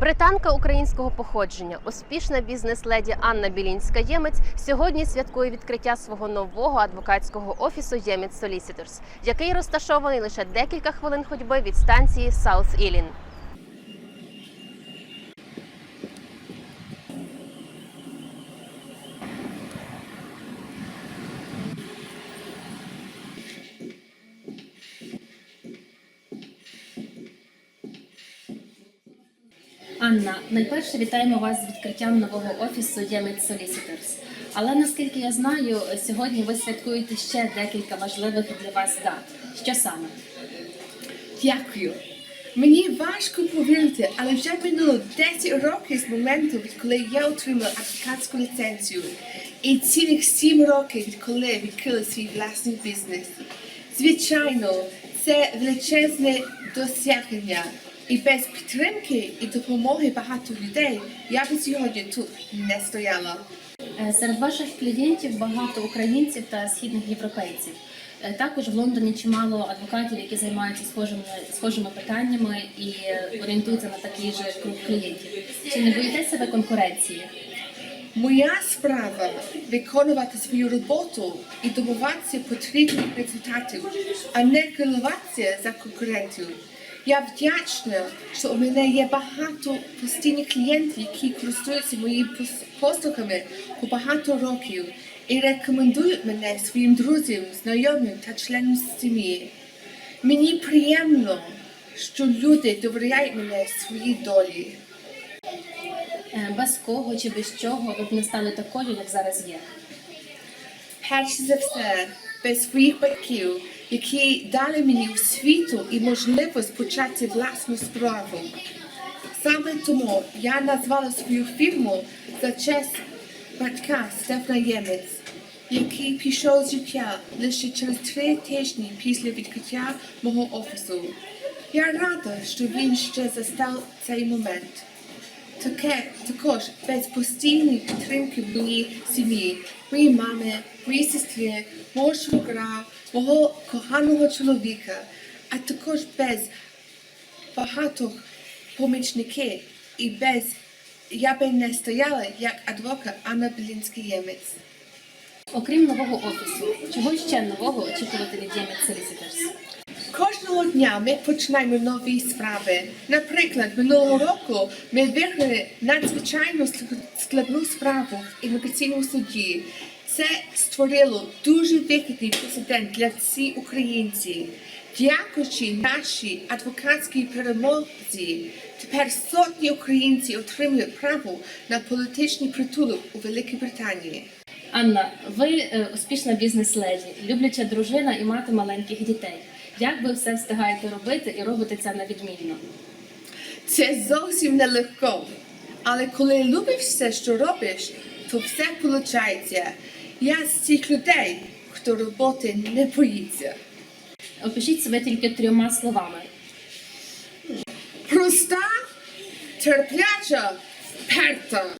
Британка українського походження, успішна бізнес-леді Анна Білінська Ємець сьогодні святкує відкриття свого нового адвокатського офісу Ємець Solicitors, який розташований лише декілька хвилин ходьби від станції Саус Ealing. Анна, найперше вітаємо вас з відкриттям нового офісу Ємець Solicitors. Але наскільки я знаю, сьогодні ви святкуєте ще декілька важливих для вас дат. Що саме? Дякую. Мені важко повірити, але вже минуло 10 років з моменту, відколи я отримала адвокатську ліцензію, і цілих 7 років, відколи відкрила свій власний бізнес. Звичайно, це величезне досягнення, і без підтримки і допомоги багато людей я б сьогодні тут не стояла. Е, Серед ваших клієнтів багато українців та східних європейців. Е, Також в Лондоні чимало адвокатів, які займаються схожими схожими питаннями і е, орієнтуються на такий же круг клієнтів. Чи не боїтеся ви конкуренції? Моя справа виконувати свою роботу і добиватися потрібних результатів, а не керуватися за конкурентів. Я вдячна, що у мене є багато постійних клієнтів, які користуються моїми пос- послугами по багато років і рекомендують мене своїм друзям, знайомим та членам сім'ї. Мені приємно, що люди довіряють мене своїй долі. Е, Без кого чи без чого ви б не стали такою, як зараз є? перш за все без своїх батьків, які дали мені освіту і можливість почати власну справу. Саме тому я назвала свою фірму за честь батька Стефана Ємець, який пішов з життя лише через три тижні після відкриття мого офісу. Я рада, що він ще застав цей момент. Таке також без постійної підтримки моєї сім'ї, моєї мами, моєї сестри, мого швагра, мого коханого чоловіка, а також без багатьох помічників і без я би не стояла як адвокат Анна Білінська Ємець. Окрім нового офісу, чого ще нового очікувати від Ємець Solicitors? Кожного дня ми починаємо нові справи. Наприклад, минулого року ми виграли надзвичайно ск- складну справу в імміграційному суді. Це створило дуже вигідний прецедент для всіх українців. Дякуючи нашій адвокатській перемозі, тепер сотні українців отримують право на політичний притулок у Великій Британії. Анна, ви е, успішна бізнес-леді, любляча дружина і мати маленьких дітей. Як ви все встигаєте робити і робите це на відмінно? Це зовсім нелегко. Але коли любиш все, що робиш, то все виходить. Я з цих людей, хто роботи не боїться. Опишіть себе тільки трьома словами. Проста, терпляча, перта.